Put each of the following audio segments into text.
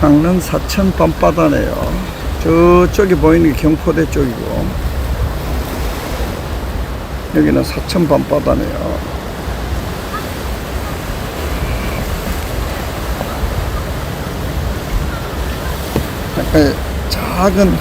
강릉 사천 밤바다네요. 저쪽에 보이는 게 경포대 쪽이고 여기는 사천 밤바다네요. 약간 작은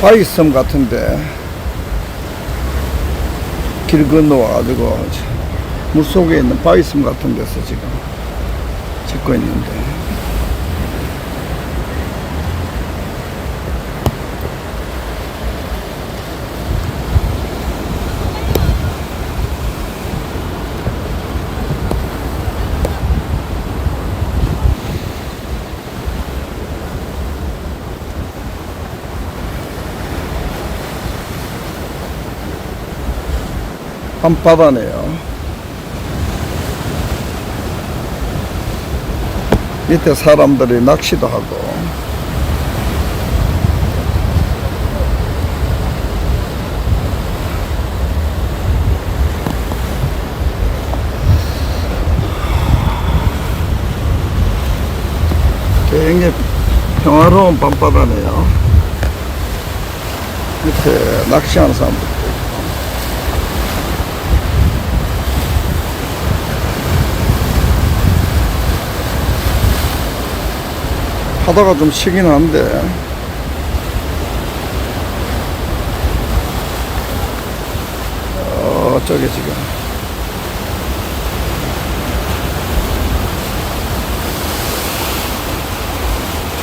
바위섬 같은데 길 건너와가지고 물속에 있는 바위섬 같은 데서 지금 찍고 있는데 밤바다네요. 밑에 사람들이 낚시도 하고 굉장히 평화로운 밤바다네요. 밑에 낚시하는 사람들 바다가 좀 시긴 한데 어 저기 지금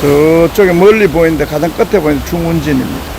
저쪽에 멀리 보이는데 가장 끝에 보이는 중운진입니다.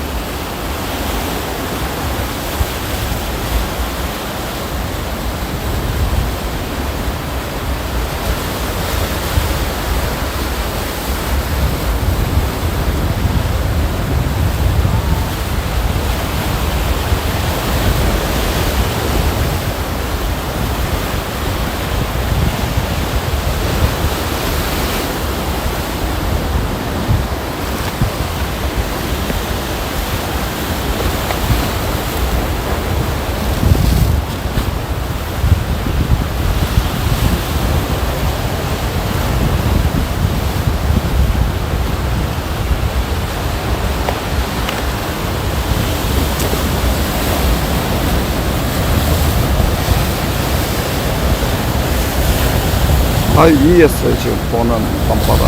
발 위에서 지금 보는 밤바다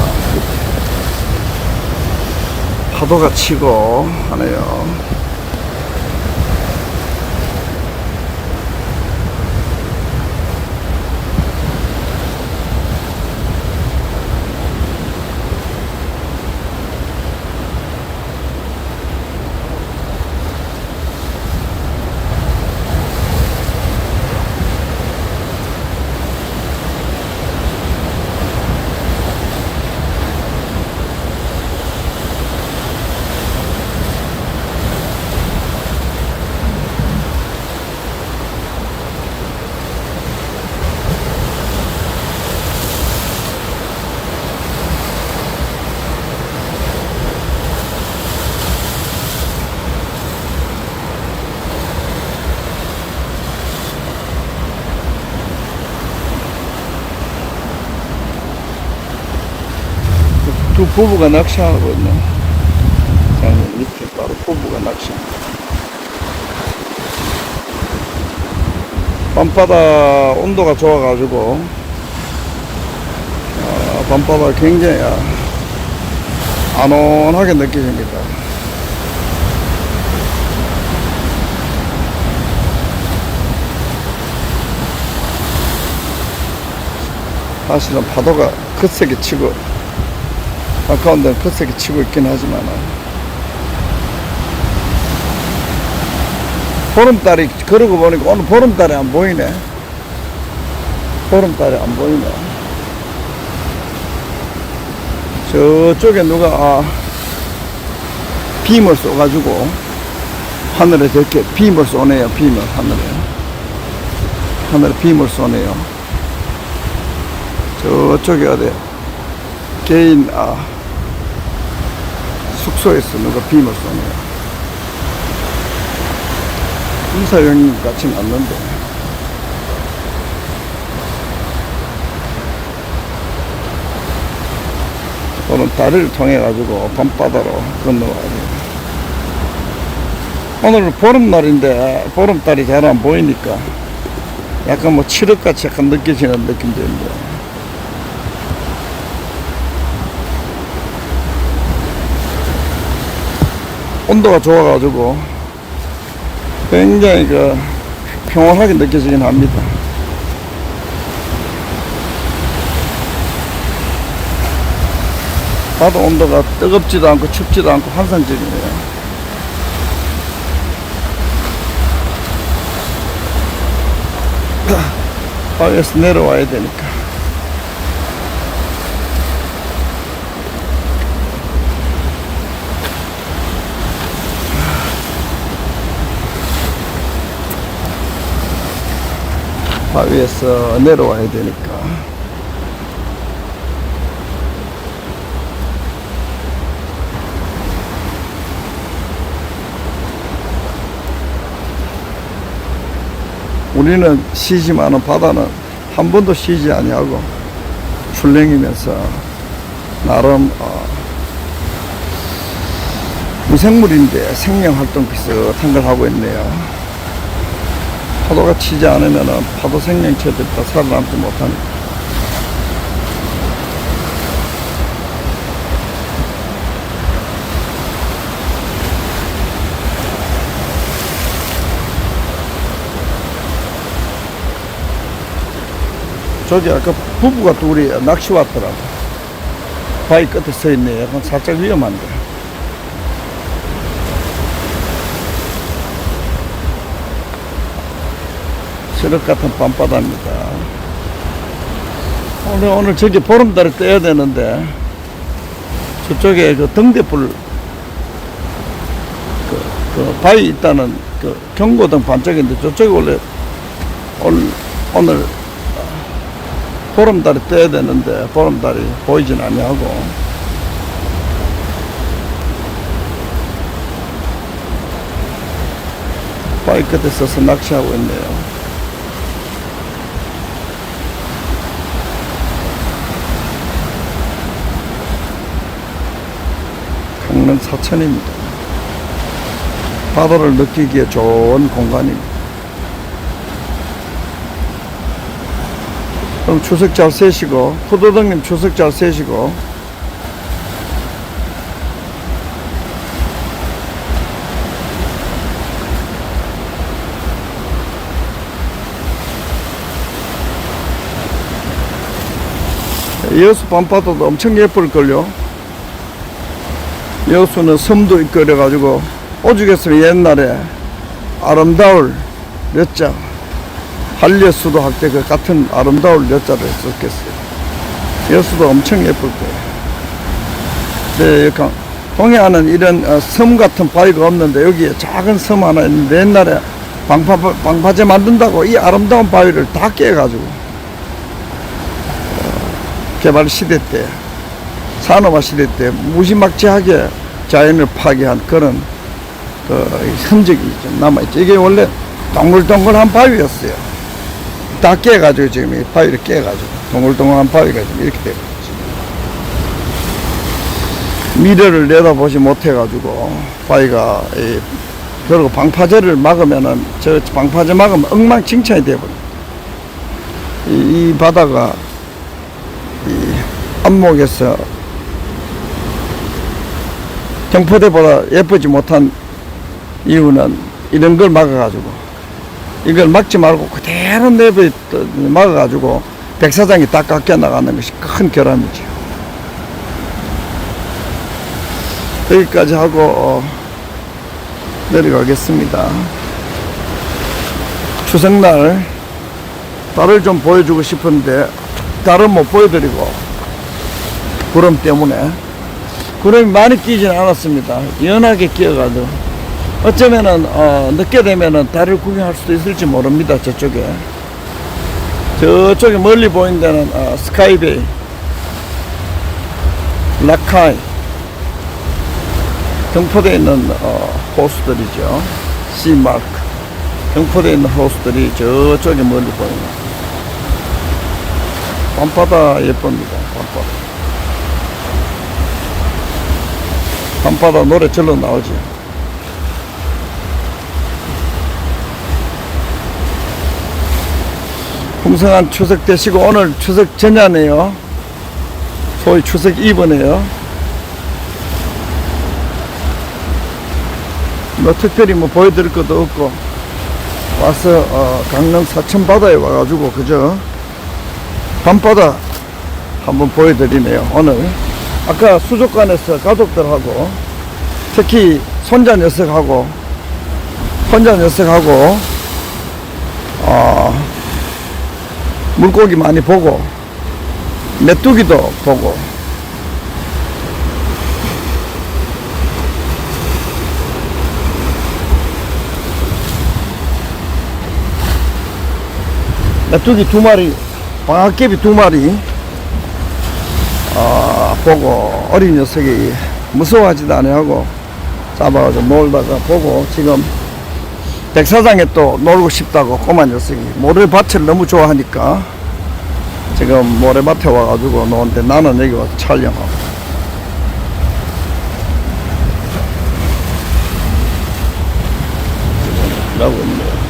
파도가 치고 하네요. 두 부부가 낚시하고 있네. 자, 밑에 바로 부부가 낚시합니다. 밤바다 온도가 좋아가지고, 아, 밤바다 굉장히 아, 안온하게 느껴집니다. 사실은 파도가 거세게 치고 아까운 데는 거세게 치고 있긴 하지만 보름달이 그러고 보니까 오늘 보름달이 안 보이네. 보름달이 안 보이네. 저쪽에 누가 아, 빔을 쏘가지고 하늘에 저렇게 빔을 쏘네요 빔을 하늘에. 하늘에 빔을 쏘네요. 저쪽에 어디 개인 아, 숙소에서 누가 빔을 쏘네요. 인사형님 같진 않는데. 오늘 다리를 통해 가지고 밤바다로 돼요. 오늘 보름날인데 보름달이 잘 안 보이니까 약간 뭐 칠흑같이 약간 느껴지는 느낌도 있는데 온도가 좋아가지고 굉장히 그 평온하게 느껴지긴 합니다. 바다 온도가 뜨겁지도 않고 춥지도 않고 환상적이네요. 바위에서 내려와야 되니까. 바위에서 내려와야 되니까. 우리는 쉬지만은 바다는 한 번도 쉬지 아니하고 출렁이면서 나름 어, 무생물인데 생명 활동 비슷한 걸 하고 있네요. 파도가 치지 않으면은 파도 생명체들이 다 살아남지 못하니까. 저기 아까 부부가 둘이 낚시 왔더라고. 바위 끝에 서 있네. 약간 살짝 위험한데. 시럽 같은 밤바다입니다. 오늘, 오늘 저기 보름달을 떼야 되는데, 저쪽에 그 등대불, 그, 그 바위 있다는 그 경고등 반짝인데, 저쪽에 원래 오늘, 오늘 보름달이 떠야 되는데 보름달이 보이진 아니하고 바위 끝에 서서 낚시하고 있네요. 강릉 사천입니다. 바다를 느끼기에 좋은 공간입니다. 그럼 추석 잘 세시고 후도덕님 추석 잘 세시고 여수 밤바다도 엄청 예쁠걸요 여수는 섬도 있고 그래가지고 오죽했으면 옛날에 아름다울 몇자 한려수도 할 때 그 같은 아름다울 여자를 썼겠어요. 여수도 엄청 예쁠 거예요. 네, 동해안은 이런 어, 섬 같은 바위가 없는데 여기에 작은 섬 하나 있는데 옛날에 방파, 방파제 만든다고 이 아름다운 바위를 다 깨가지고 어, 개발 시대 때 산업화 시대 때 무지막지하게 자연을 파괴한 그런 그 흔적이 좀 남아있죠. 이게 원래 동글동글한 바위였어요. 다 깨가지고 지금 이 바위를 깨가지고 동글동글한 바위가 지금 이렇게 되고 미래를 내다보지 못해가지고 바위가 이, 그리고 방파제를 막으면은 저 방파제 막으면 엉망진창이 돼버려. 이, 이 바다가 이 안목에서 경포대보다 예쁘지 못한 이유는 이런 걸 막아가지고 이걸 막지 말고 그대로 내버 막아가지고 백사장이 딱 깎여 나가는 것이 큰 결함이죠. 여기까지 하고 어, 내려가겠습니다. 추석날 달을 좀 보여주고 싶은데 달은 못 보여드리고 구름 때문에 구름이 많이 끼지는 않았습니다. 연하게 끼어가지고 어쩌면은 어, 늦게 되면은 달을 구경할 수도 있을지 모릅니다. 저쪽에 저쪽에 멀리 보이는 데는 어, 스카이베이, 라카이, 경포대에 있는 어, 호수들이죠. 시마크, 경포대에 있는 호수들이 저쪽에 멀리 보입니다. 밤바다 예쁩니다. 밤바다. 밤바다 노래 절로 나오지. 풍성한 추석 되시고 오늘 추석 전야네요. 소위 추석 이브네요. 뭐 특별히 뭐 보여드릴 것도 없고 와서 어, 강릉 사천 바다에 와가지고 그저 밤바다 한번 보여드리네요. 오늘 아까 수족관에서 가족들하고 특히 손자 녀석하고 혼자 녀석하고 어, 물고기 많이 보고 메뚜기도 보고. 메뚜기 두 마리 방학개비 두 마리 아, 보고 어린 녀석이 무서워하지도 않아하고 잡아가지고 놀다가 보고 지금 백사장에 또 놀고 싶다고 꼬마 녀석이 모래밭을 너무 좋아하니까 지금 모래밭에 와가지고 노는데 나는 여기 와서 촬영하고 일하고 있네요.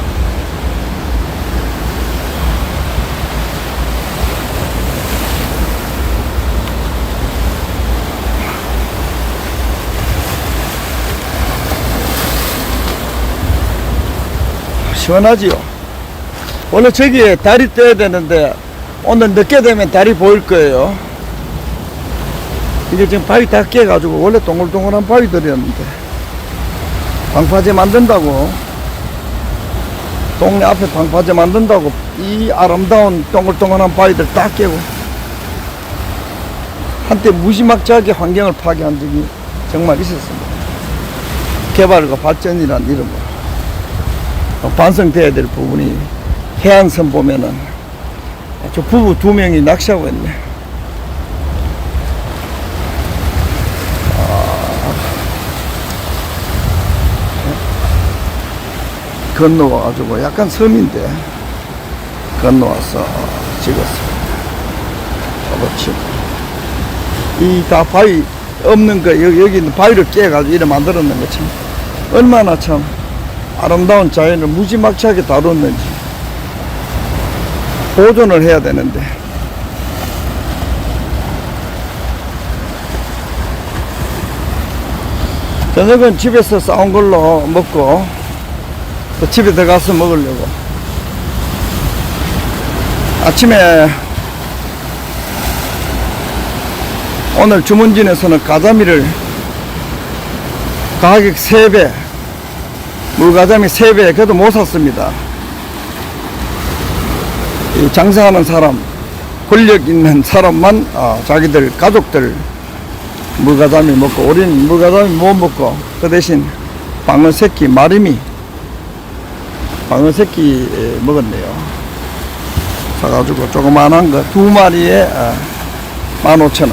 시원하지요. 원래 저기에 달이 떠야 되는데 오늘 늦게 되면 달이 보일 거예요. 이게 지금 바위 다 깨가지고 원래 동글동글한 바위들이었는데 방파제 만든다고 동네 앞에 방파제 만든다고 이 아름다운 동글동글한 바위들 다 깨고 한때 무지막지하게 환경을 파괴한 적이 정말 있었습니다. 개발과 발전이란 이름으로. 어, 반성돼야 될 부분이 해안선 보면은 저 부부 두 명이 낚시하고 있네. 아, 건너와가지고 약간 섬인데 건너와서 찍었어. 그렇지. 이다 바위 없는 거 여기, 여기 있는 바위를 깨가지고 이래 만들었는 거 참 얼마나 참 아름다운 자연을 무지막지하게 다뤘는지 보존을 해야 되는데. 저녁은 집에서 싸운 걸로 먹고 또 집에 들어가서 먹으려고. 아침에 오늘 주문진에서는 가자미를 가격 3배 물가자미 3배 그래도 못 샀습니다. 이 장사하는 사람 권력 있는 사람만 어, 자기들 가족들 물가자미 먹고 우리는 물가자미 못 먹고 그 대신 방어 새끼 마리미 방어 새끼 에, 먹었네요. 사가지고 조그만한 거 두 마리에 어, 15,000원.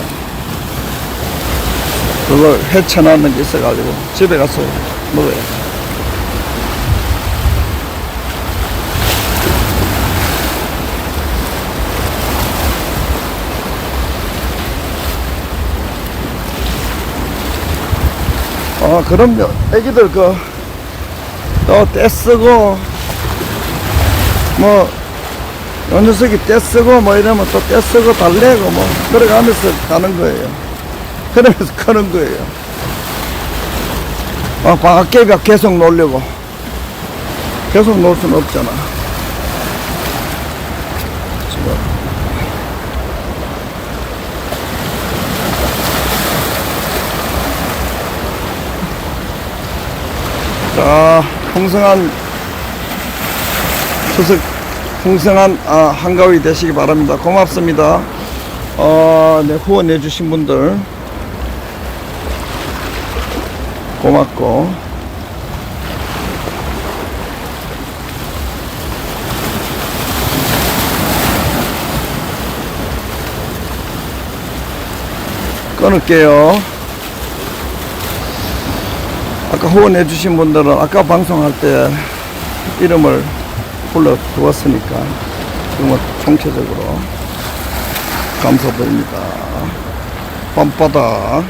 그걸 헤쳐놨는 게 있어가지고 집에 가서 먹어 야 돼. 아, 그럼요. 애기들 그, 또 떼쓰고, 뭐, 요 녀석이 떼쓰고 뭐 이러면 또 떼쓰고 달래고 뭐, 그래가면서 가는 거예요. 그러면서 크는 거예요. 아, 방학개비가 계속 놀려고. 계속 놀 수는 없잖아. 자, 풍성한 추석, 풍성한 아, 한가위 되시기 바랍니다. 고맙습니다. 어, 네, 후원해주신 분들 고맙고 끊을게요. 아까 후원해 주신 분들은 아까 방송할 때 이름을 불러 두었으니까 정말 총체적으로 감사드립니다. 밤바다